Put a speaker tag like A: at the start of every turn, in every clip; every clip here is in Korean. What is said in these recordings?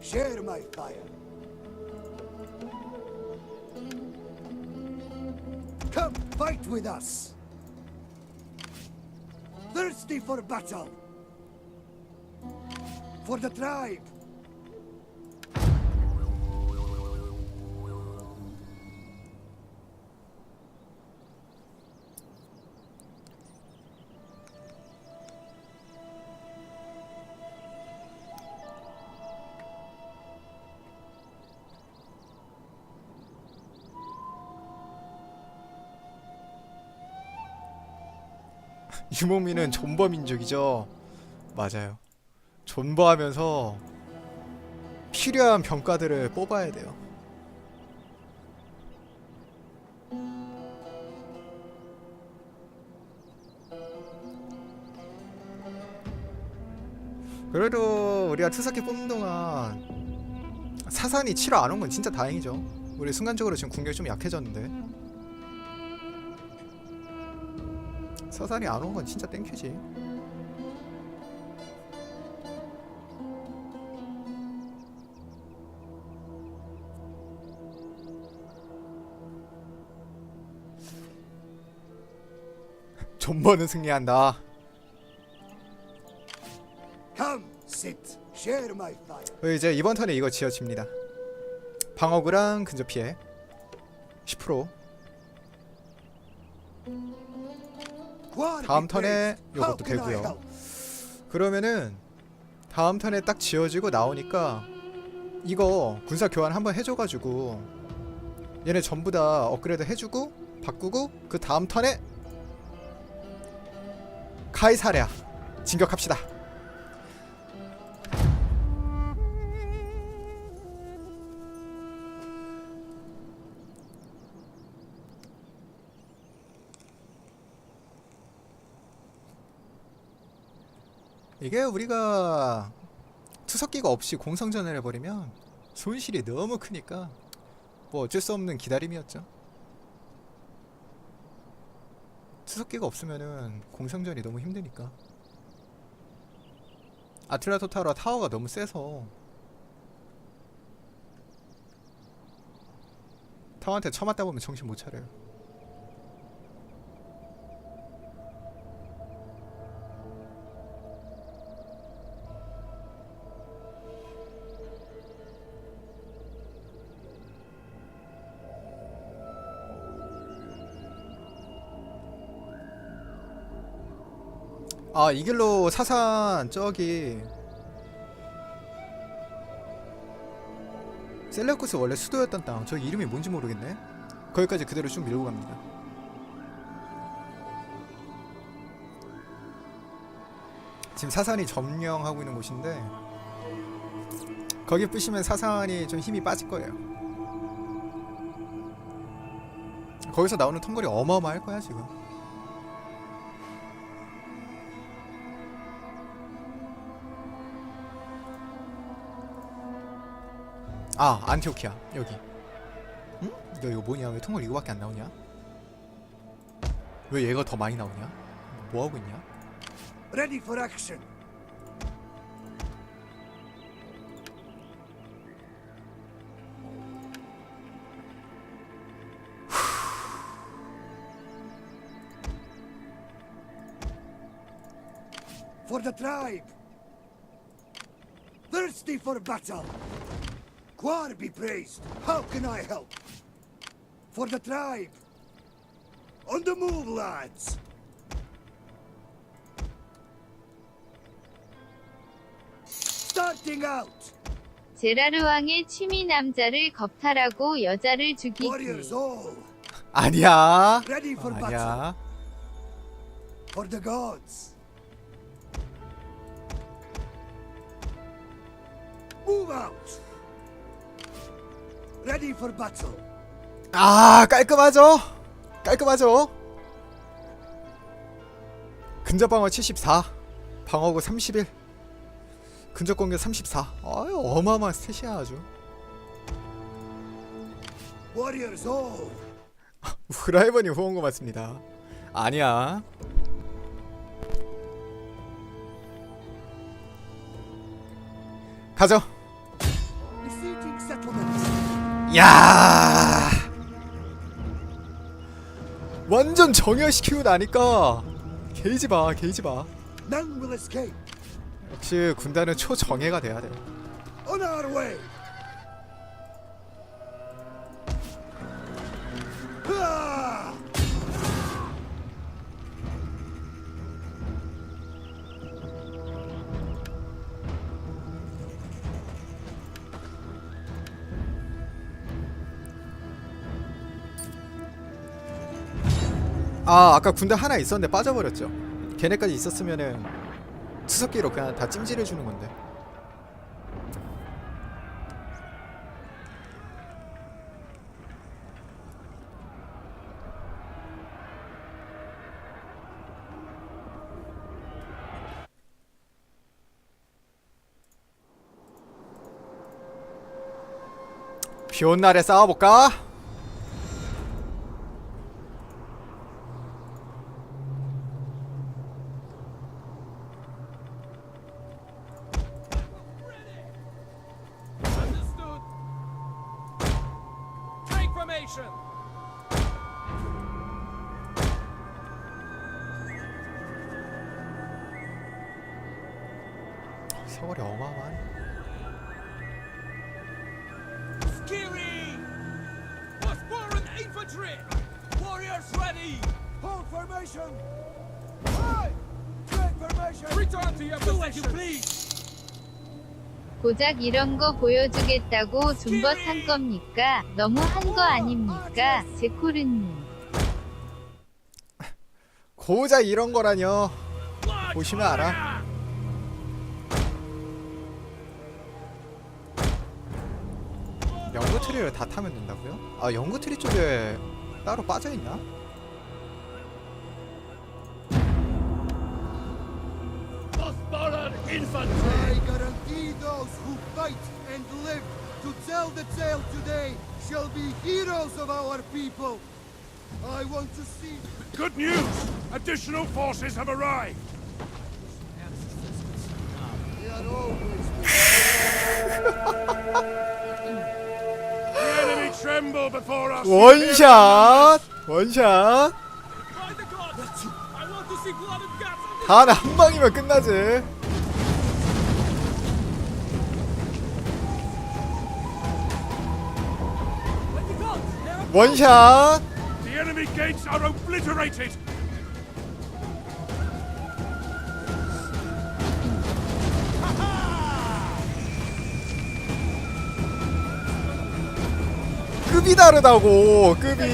A: share my fire. Come fight with us. Thirsty for battle. For the tribe.
B: 유목민은 존버 민족이죠. 맞아요. 존버하면서 필요한 병가들을 뽑아야 돼요. 그래도 우리가 투사기 뽑는 동안 사산이 치러 안 온 건 진짜 다행이죠. 우리 순간적으로 지금 궁격이 좀 약해졌는데 사산이 안 온 건 진짜 땡큐지. 존버는 승리한다.
A: Come, sit. Share my fire.
B: 어, 이제 이번 턴에 이거 지어집니다. 방어구랑 근접 피해 10%. 다음 턴에. 요것도 되고요. 그러면은 다음 턴에 딱 지어지고 나오니까 이거 군사 교환 한번 해줘가지고 얘네 전부 다 업그레이드 해주고 바꾸고 그 다음 턴에 카이사랴 진격합시다. 이게 우리가 투석기가 없이 공성전을 해버리면 손실이 너무 크니까 뭐 어쩔 수 없는 기다림이었죠. 투석기가 없으면은 공성전이 너무 힘드니까. 아틀라 토타라 타워가 너무 세서 타워한테 쳐맞다 보면 정신 못 차려요. 아, 이 길로 사산 저기 셀레쿠스 원래 수도였던 땅. 저 이름이 뭔지 모르겠네. 거기까지 그대로 쭉 밀고 갑니다. 지금 사산이 점령하고 있는 곳인데 거기 부시면 사산이 좀 힘이 빠질 거예요. 거기서 나오는 턴거리 어마어마할 거야 지금. 아 안티오키아 여기 응? 너 이거 뭐냐 왜 통걸 이거밖에 안 나오냐 왜 얘가 더 많이 나오냐 뭐 하고 있냐
A: Ready for action. The tribe. Thirsty for battle. Quar be praised. How can I help? For the tribe. On the move, lads. Starting out.
C: 제라르 왕의 취미 남자를 겁탈하고 여자를 죽이기.
A: Warriors all.
B: 아니야
A: Ready for battle.
B: 아니야
A: For the gods. Move out. Ready for battle.
B: 아 깔끔하죠? 깔끔하죠? 근접 방어 74 방어구 31 근접 공격 34 아유 어마어마한 스탯이야 아주.
A: Warriors all.
B: 후라이번이 후원 고맙습니다. 아니야. 가죠 야. 완전 정혈시키고 나니까 게이지 봐 게이지 봐. 역시 군단은 초정예가 돼야 돼 아 아까 군대 하나 있었는데 빠져버렸죠 걔네까지 있었으면은 투석기로 그냥 다 찜질해주는 건데 비온 날에 싸워볼까?
D: Infantry. Warriors ready.
A: Hold formation. Aye. Take formation.
D: Return to your Do as you please.
C: 고작 이런 거 보여주겠다고 존버 산 겁니까? 너무 한 거 아닙니까? 제코르님.
B: 고작 이런 거라뇨 보시면 알아 트리를 다 타면 된다고요? 아 연구 트리 쪽에 따로 빠져있나?
D: Bosporan infantry.
A: I guarantee those who fight and live to tell the tale today shall be heroes of our people. I want to see.
E: Good news! Additional forces have arrived!
A: They are always.
B: 원샷! 원샷! 단 한 방이면 끝나지 원샷! 급이 다르다고 급이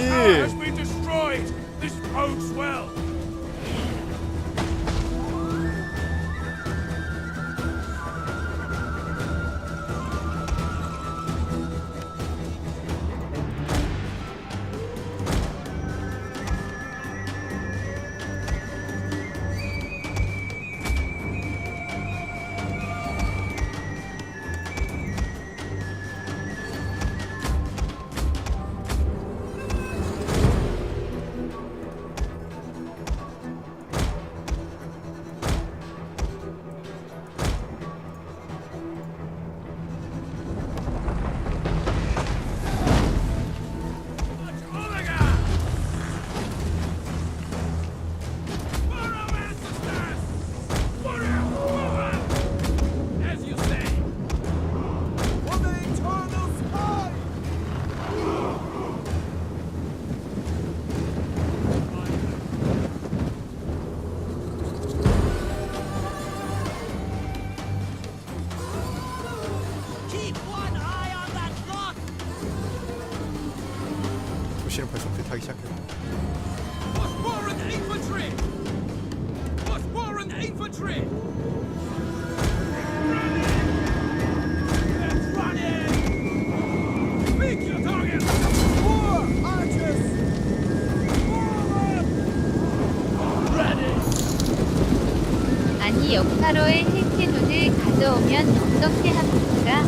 C: 아니 역사로의 헬캐논을 가져오면 어떻게 합니까?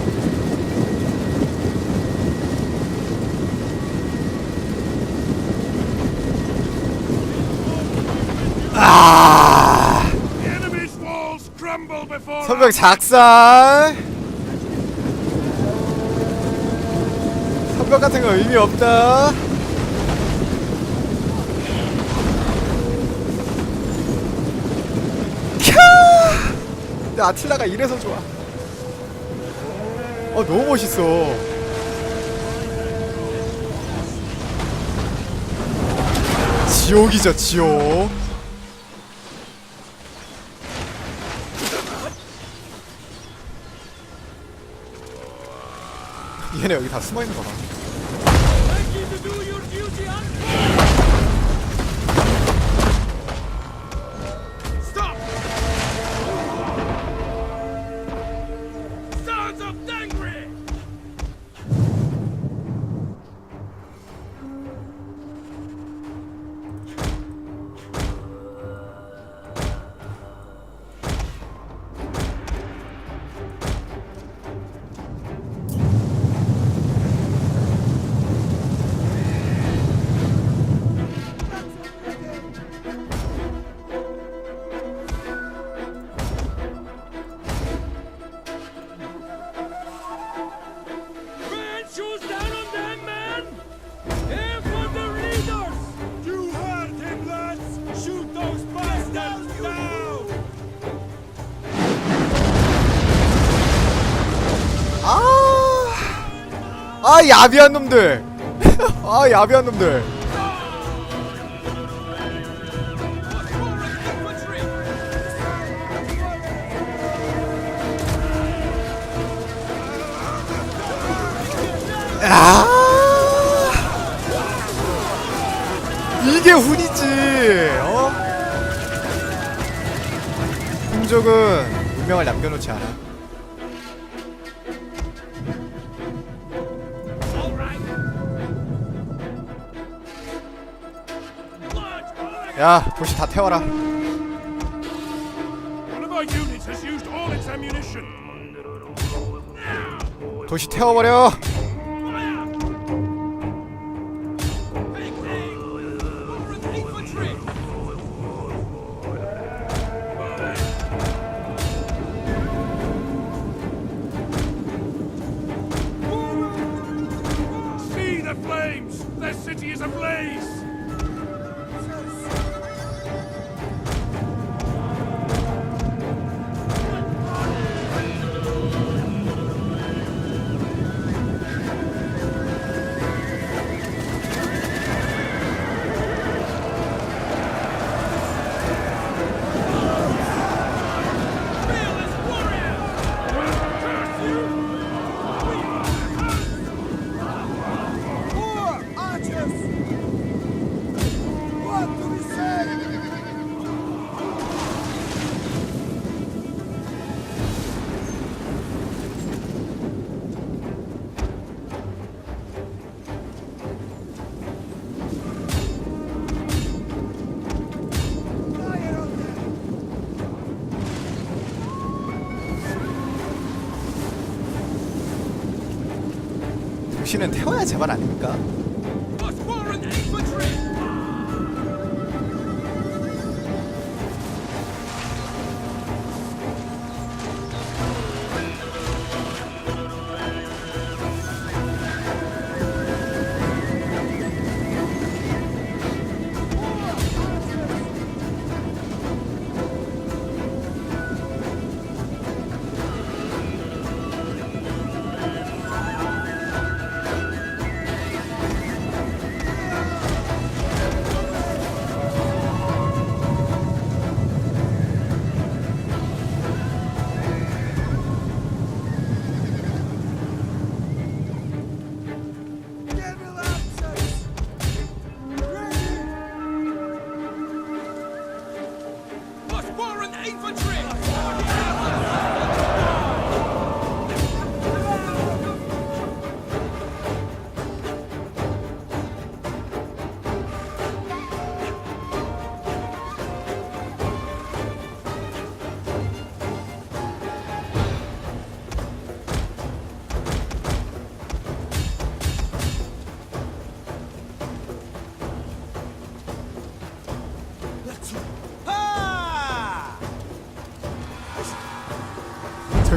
B: 아
E: us!
B: 작살
D: 공격 같은 거 의미 없다. 근데 아틸라가 이래서 좋아. 어 너무 멋있어. 지옥이죠 지옥. 얘네 여기 다 숨어 있는 거 봐. 아 야비한 놈들. 아 야비한 놈들. 아, 이게 훈이지. 어? 흔적은 운명을 남겨놓지 않아. 야 도시 다 태워라. 도시 태워버려. 도시는 태워야 제발 아닙니까?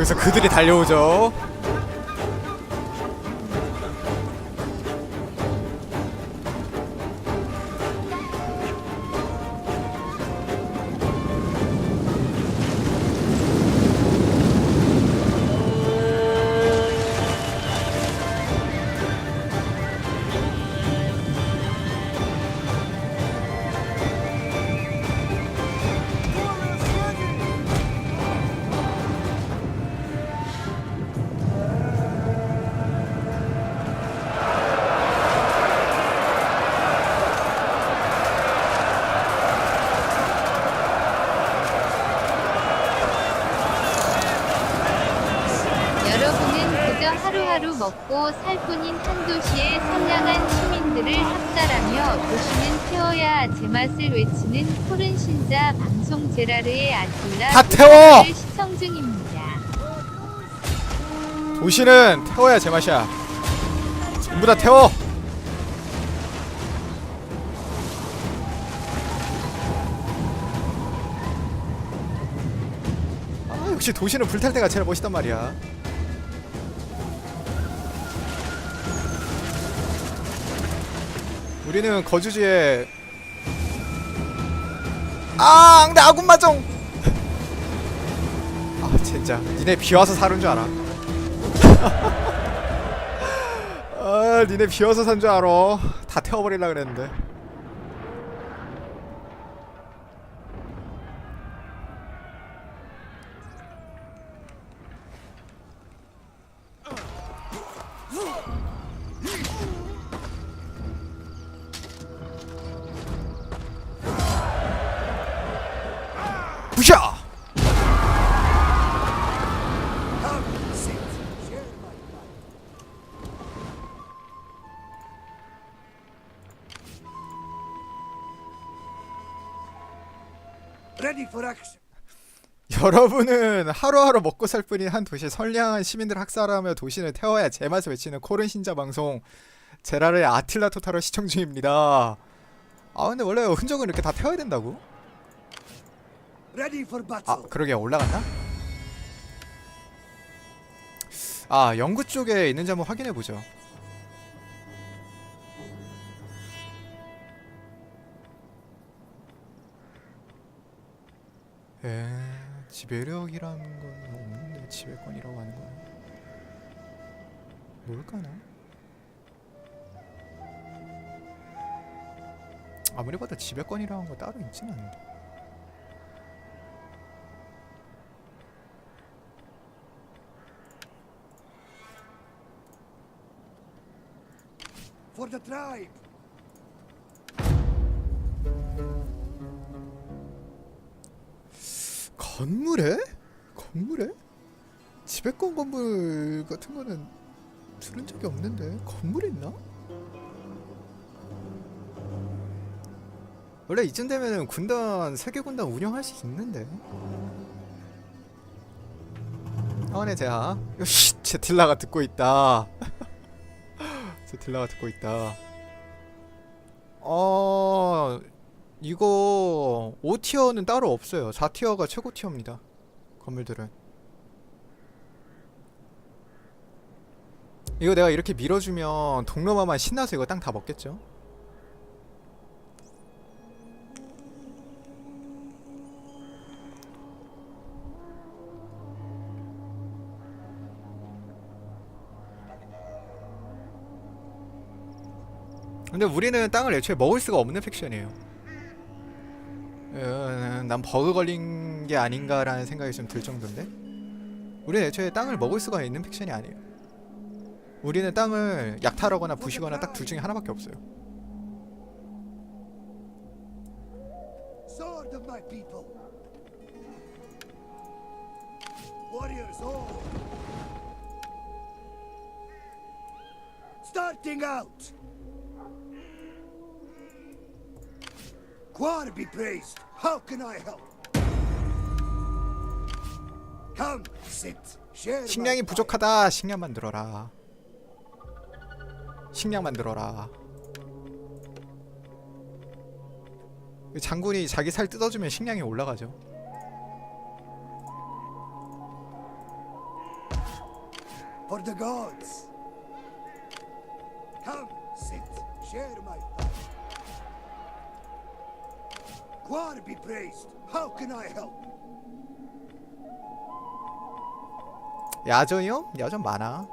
D: 저기서 그들이 달려오죠.
C: 하루하루 먹고 살 뿐인 한 도시의 선량한 시민들을 학살하며 도시는 태워야 제맛을 외치는 푸른 신자 방송 제라르의 아틀라
B: 다 태워!
C: 를 시청 중입니다.
B: 도시는 태워야 제맛이야. 전부 다 태워. 아 역시 도시는 불탈 때가 제일 멋있단 말이야. 우리는 거주지에 아, 근데 아군 마정. 아, 진짜. 니네 비 와서 사는 줄 알아. 아, 니네 비 와서 산 줄 알아. 다 태워버리려 그랬는데.
A: For action.
B: 여러분은 하루하루 먹고 살 뿐인 한 도시의 선량한 시민들 학살하며 도시를 태워야 제맛을 외치는 코른 신자 방송 제라르의 아틸라 토타로 시청 중입니다. 아 근데 원래 흔적은 이렇게 다 태워야 된다고? 아. 그러게 올라갔나? 아 영구 쪽에 있는지 한번 확인해 보죠. 에 지배력이라는 건 없는데 지배권이라고 하는 거는 뭘까나? 아무리 봐도 지배권이라는 거 따로 있진 않는데.
A: For the tribe.
B: 건물에? 건물에? 지배권 건물 같은 거는 들은 적이 없는데 건물 있나? 원래 이쯤 되면은 군단 세계 군단 운영할 수 있는데. 아네 제하. 씨, 제틸라가 듣고 있다. 제틸라가 듣고 있다. 어 이거 5티어는 따로 없어요. 4티어가 최고 티어입니다. 건물들은. 이거 내가 이렇게 밀어주면 동로마만 신나서 이거 땅 다 먹겠죠? 근데 우리는 땅을 애초에 먹을 수가 없는 팩션이에요. 어, 난 버그 걸린 게 아닌가라는 생각이 좀 들 정도인데 우리는 애초에 땅을 먹을 수가 있는 픽션이 아니에요 우리는 땅을 약탈하거나 부시거나 딱 둘 중에 하나밖에 없어요
A: all. Starting. Quar be praised. How can I help? Come, sit, share.
B: 식량이. 부족하다 식량 만들어라 식량 만들어라 그 장군이 자기 살 뜯어주면 식량이 올라가죠
A: For the gods. Quar be praised. How can I help?
B: 야전이요? 야전 많아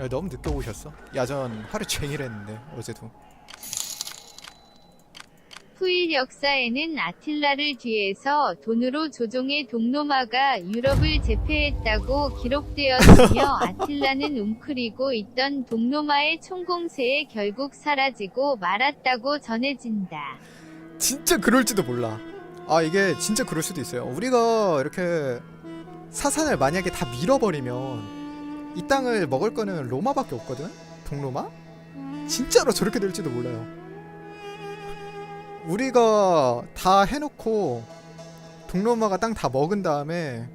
B: 야, 너무 늦게 오셨어 야전 하루 종일 했는데 어제도
C: 후일 역사에는 아틸라를 뒤에서 돈으로 조종해 동로마가 유럽을 제패했다고 기록되었으며 아틸라는 웅크리고 있던 동로마의 총공세에 결국 사라지고 말았다고 전해진다.
B: 진짜 그럴지도 몰라. 아 이게 진짜 그럴 수도 있어요. 우리가 이렇게 사산을 만약에 다 밀어버리면 이 땅을 먹을 거는 로마밖에 없거든. 동로마? 진짜로 저렇게 될지도 몰라요. 우리가 다 해놓고 동로마가 땅 다 먹은 다음에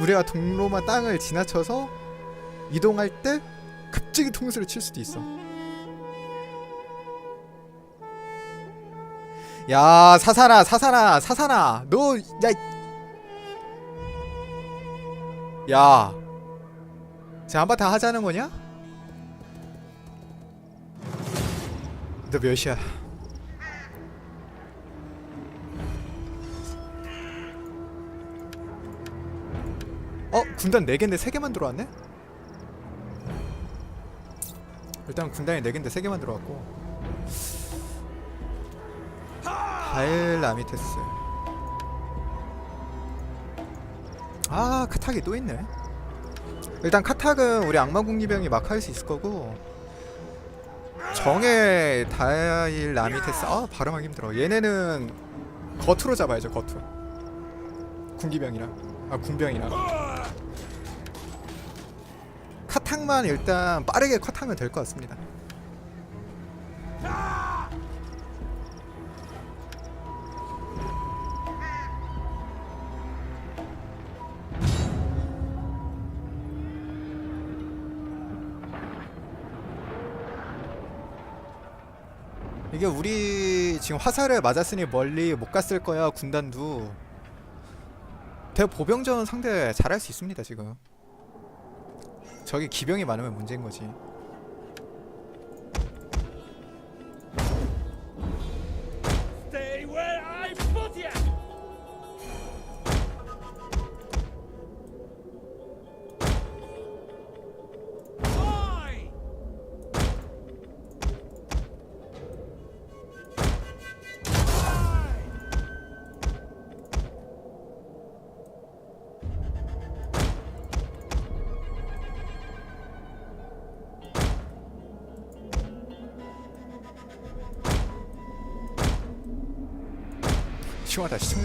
B: 우리가 동로마 땅을 지나쳐서 이동할 때 갑자기 통수를 칠 수도 있어. 야 사사나 사사나 사사나 너 야. 야. 자 한바탕 하자는 거냐? 너 몇이야? 어? 군단 4개인데 3개만 들어왔네? 일단 군단이 4개인데 3개만 들어왔고. 바엘 라미테스. 아 카탁이 또 있네. 일단 카탁은 우리 악마 궁기병이 막 할 수 있을 거고. 정의 다일 라미테스. 아 발음하기 힘들어. 얘네는 겉으로 잡아야죠 겉으로. 궁기병이랑. 아 군병이랑 카탁만 일단 빠르게 컷하면 될 것 같습니다. 이게 우리 지금 화살을 맞았으니 멀리 못 갔을 거야 군단도. 대보병전 상대 잘할 수 있습니다 지금 저기 기병이 많으면 문제인 거지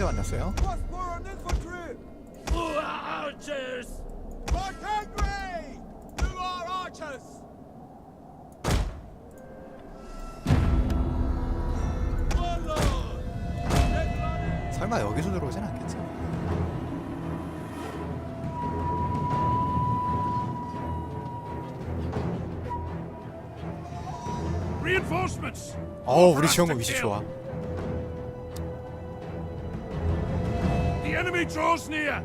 B: 만났어요
D: are archers? Warlord! Get
B: 설마 여기서 들어오진 않겠지! 어 우리 지원군 위치 좋아
E: Enemy draws near!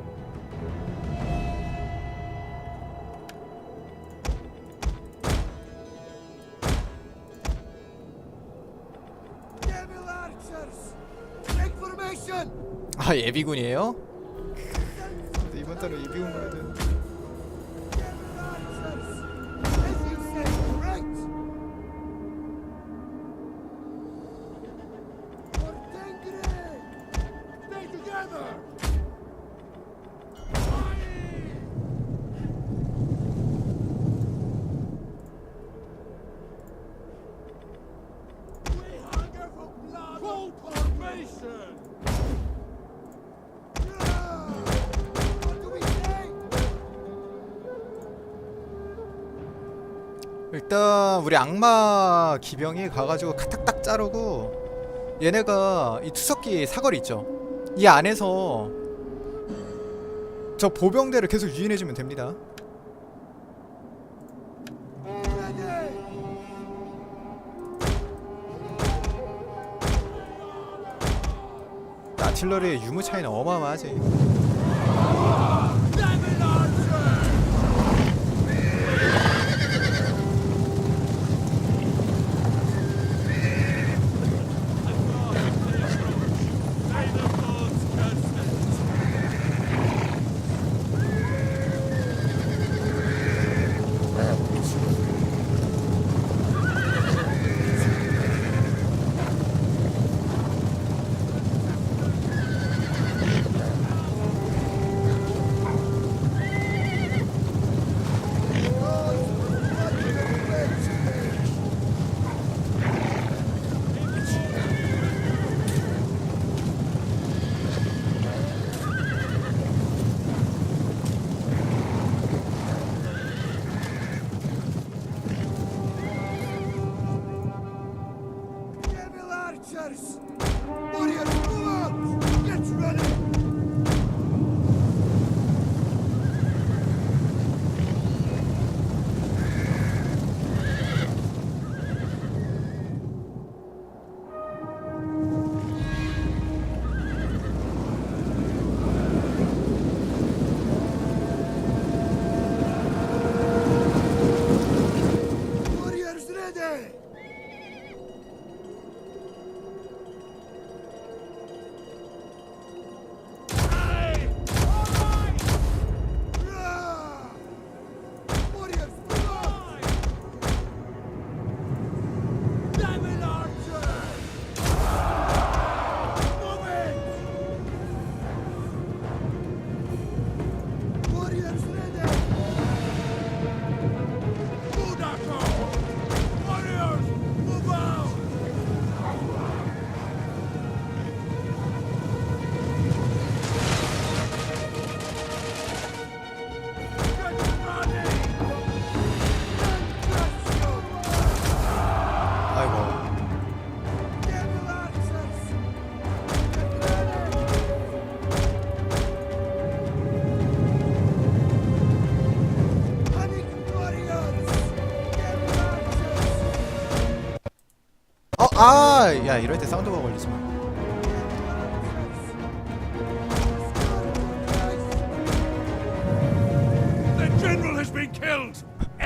A: Devil archers! Take formation!
B: 아 예비군이에요? 이번 달에 예비군 가 일단 우리 악마 기병이 가가지고 카탁딱 자르고 얘네가 이 투석기 사거리 있죠 이 안에서 저 보병대를 계속 유인해주면 됩니다! 아틀러리의 유무 차이는 어마어마하지
A: 아, 야 이럴 때 사운드가 걸리지 마.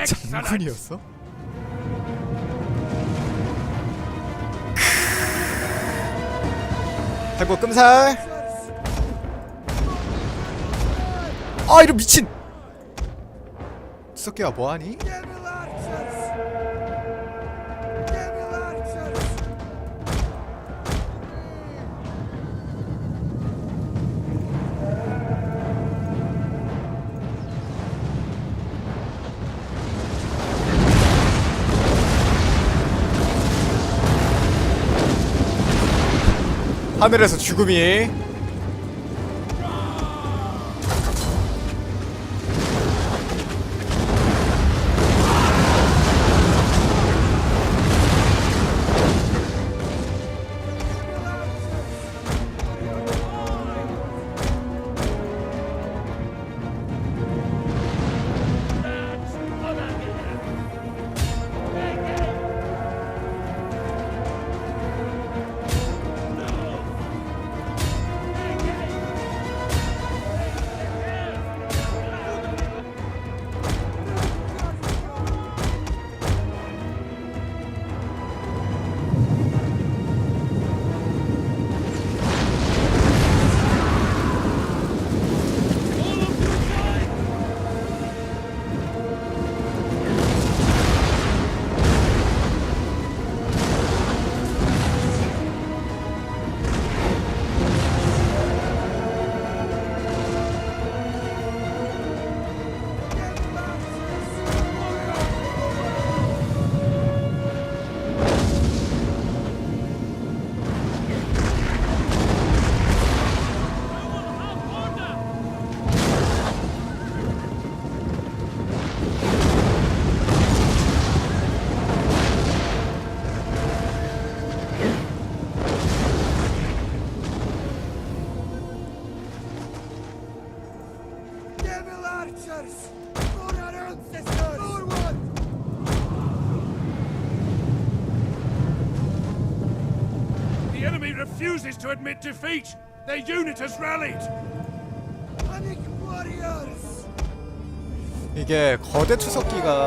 A: 장군이었어? 아이고 끔살. 아 이런 미친. 수석기가 뭐하니? 하늘에서 죽음이.
E: refuses to admit defeat. Their unit has rallied.
B: Panic warriors!
A: 이게 거대 투석기가